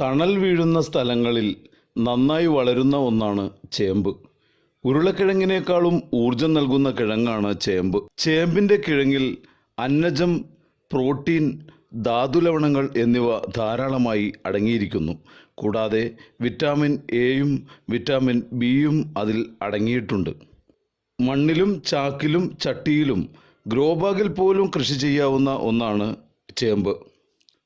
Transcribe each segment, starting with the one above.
തണൽ വീഴുന്ന സ്ഥലങ്ങളിൽ നന്നായി വളരുന്ന ഒന്നാണ് ചേമ്പ്. ഉരുളക്കിഴങ്ങിനേക്കാളും ഊർജം നൽകുന്ന കിഴങ്ങാണ് ചേമ്പ്. ചേമ്പിന്റെ കിഴങ്ങിൽ അന്നജം പ്രോട്ടീൻ ധാതുലവണങ്ങൾ എന്നിവ ധാരാളമായി അടങ്ങിയിരിക്കുന്നു. കൂടാതെ വിറ്റാമിൻ എയും വിറ്റാമിൻ ബിയും അതിൽ അടങ്ങിയിട്ടുണ്ട്. മണ്ണിലും ചാക്കിലും ചട്ടിയിലും ഗ്രോബാഗിൽ പോലും കൃഷി ചെയ്യാവുന്ന ഒന്നാണ് ചേമ്പ്.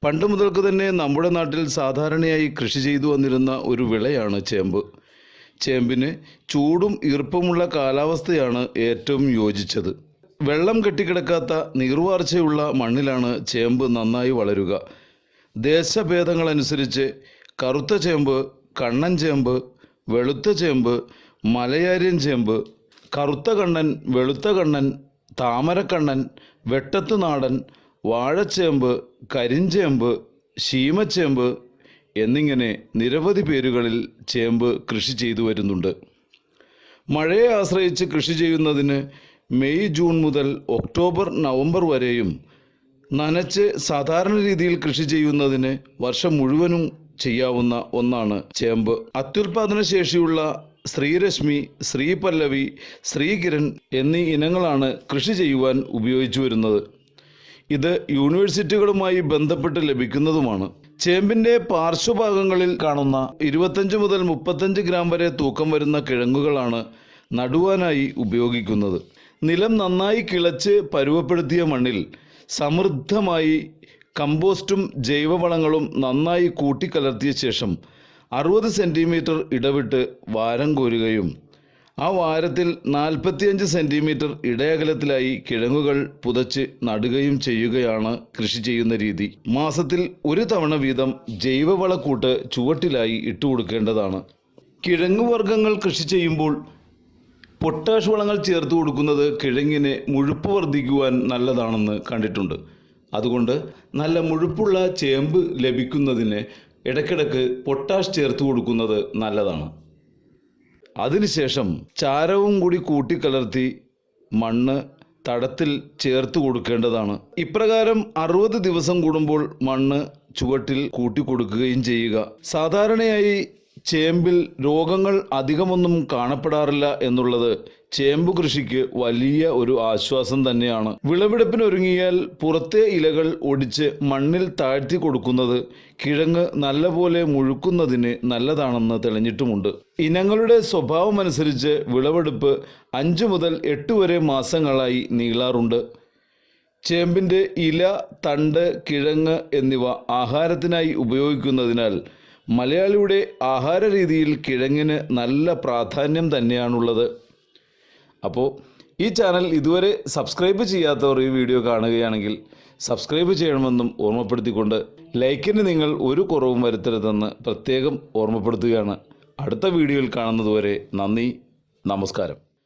പണ്ട് മുതൽക്ക് തന്നെ നമ്മുടെ നാട്ടിൽ സാധാരണയായി കൃഷി ചെയ്തു വന്നിരുന്ന ഒരു വിളയാണ് ചേമ്പ്. ചേമ്പിന് ചൂടും ഈർപ്പമുള്ള കാലാവസ്ഥയാണ് ഏറ്റവും യോജിച്ചത്. വെള്ളം കെട്ടിക്കിടക്കാത്ത നീർവാർച്ചയുള്ള മണ്ണിലാണ് ചേമ്പ് നന്നായി വളരുക. ദേശഭേദങ്ങളനുസരിച്ച് കറുത്ത ചേമ്പ് കണ്ണൻ ചേമ്പ് വെളുത്ത ചേമ്പ് മലയാര്യൻ ചേമ്പ് കറുത്ത കണ്ണൻ വെളുത്ത കണ്ണൻ താമരക്കണ്ണൻ വെട്ടത്ത് നാടൻ വാഴച്ചേമ്പ് കരിഞ്ചേമ്പ് ശീമച്ചേമ്പ് എന്നിങ്ങനെ നിരവധി പേരുകളിൽ ചേമ്പ് കൃഷി ചെയ്തു വരുന്നുണ്ട്. മഴയെ ആശ്രയിച്ച് കൃഷി ചെയ്യുന്നതിന് മെയ് ജൂൺ മുതൽ ഒക്ടോബർ നവംബർ വരെയും നനച്ച് സാധാരണ രീതിയിൽ കൃഷി ചെയ്യുന്നതിന് വർഷം മുഴുവനും ചെയ്യാവുന്ന ഒന്നാണ് ചേമ്പ്. അത്യുൽപാദന ശേഷിയുള്ള ശ്രീരശ്മി ശ്രീപല്ലവി ശ്രീകിരൺ എന്നീ ഇനങ്ങളാണ് കൃഷി ചെയ്യുവാൻ ഉപയോഗിച്ചു വരുന്നത്. ഇത് യൂണിവേഴ്സിറ്റികളുമായി ബന്ധപ്പെട്ട് ലഭിക്കുന്നതുമാണ്. ചേമ്പിന്റെ പാർശ്വഭാഗങ്ങളിൽ കാണുന്ന ഇരുപത്തഞ്ച് മുതൽ മുപ്പത്തഞ്ച് ഗ്രാം വരെ തൂക്കം വരുന്ന കിഴങ്ങുകളാണ് നടുവാനായി ഉപയോഗിക്കുന്നത്. നിലം നന്നായി കിളച്ച് പരുവപ്പെടുത്തിയ മണ്ണിൽ സമൃദ്ധമായി കമ്പോസ്റ്റും ജൈവവളങ്ങളും നന്നായി കൂട്ടിക്കലർത്തിയ ശേഷം അറുപത് സെന്റിമീറ്റർ ഇടവിട്ട് വാരം കോരുകയും ആ വാരത്തിൽ നാൽപ്പത്തിയഞ്ച് സെന്റിമീറ്റർ ഇടയകലത്തിലായി കിഴങ്ങുകൾ പുതച്ച് നടുകയും ചെയ്യുകയാണ് കൃഷി ചെയ്യുന്ന രീതി. മാസത്തിൽ ഒരു തവണ വീതം ജൈവവളക്കൂട്ട് ചുവട്ടിലായി ഇട്ടുകൊടുക്കേണ്ടതാണ് കിഴങ്ങുവർഗങ്ങൾ കൃഷി ചെയ്യുമ്പോൾ പൊട്ടാഷ് വളങ്ങൾ ചേർത്ത് കൊടുക്കുന്നത് കിഴങ്ങിന് മുഴുപ്പ് വർദ്ധിക്കുവാൻ നല്ലതാണെന്ന് കണ്ടിട്ടുണ്ട്. അതുകൊണ്ട് നല്ല മുഴുപ്പുള്ള ചേമ്പ് ലഭിക്കുന്നതിന് ഇടയ്ക്കിടയ്ക്ക് പൊട്ടാഷ് ചേർത്ത് കൊടുക്കുന്നത് നല്ലതാണ്. അതിനുശേഷം ചാരവും കൂടി കൂട്ടിക്കലർത്തി മണ്ണ് തടത്തിൽ ചേർത്ത് കൊടുക്കേണ്ടതാണ്. ഇപ്രകാരം അറുപത് ദിവസം കൂടുമ്പോൾ മണ്ണ് ചുവട്ടിൽ കൂട്ടിക്കൊടുക്കുകയും ചെയ്യുക. സാധാരണയായി ചേമ്പിൽ രോഗങ്ങൾ അധികമൊന്നും കാണപ്പെടാറില്ല എന്നുള്ളത് ചേമ്പ് കൃഷിക്ക് വലിയ ഒരു ആശ്വാസം തന്നെയാണ്. വിളവെടുപ്പിനൊരുങ്ങിയാൽ പുറത്തെ ഇലകൾ ഒടിച്ച് മണ്ണിൽ താഴ്ത്തി കൊടുക്കുന്നത് കിഴങ്ങ് നല്ലപോലെ മുഴുക്കുന്നതിന് നല്ലതാണെന്ന് തെളിഞ്ഞിട്ടുമുണ്ട്. ഇനങ്ങളുടെ സ്വഭാവമനുസരിച്ച് വിളവെടുപ്പ് അഞ്ചു മുതൽ എട്ട് വരെ മാസങ്ങളായി നീളാറുണ്ട്. ചേമ്പിന്റെ ഇല തണ്ട് കിഴങ്ങ് എന്നിവ ആഹാരത്തിനായി ഉപയോഗിക്കുന്നതിനാൽ മലയാളിയുടെ ആഹാര രീതിയിൽ കിഴങ്ങിന് നല്ല പ്രാധാന്യം തന്നെയാണുള്ളത്. അപ്പോൾ ഈ ചാനൽ ഇതുവരെ സബ്സ്ക്രൈബ് ചെയ്യാത്തവർ ഈ വീഡിയോ കാണുകയാണെങ്കിൽ സബ്സ്ക്രൈബ് ചെയ്യണമെന്നും ഓർമ്മപ്പെടുത്തിക്കൊണ്ട് ലൈക്കിന് നിങ്ങൾ ഒരു കുറവും വരുത്തരുതെന്ന് പ്രത്യേകം ഓർമ്മപ്പെടുത്തുകയാണ്. അടുത്ത വീഡിയോയിൽ കാണുന്നതുവരെ നന്ദി നമസ്കാരം.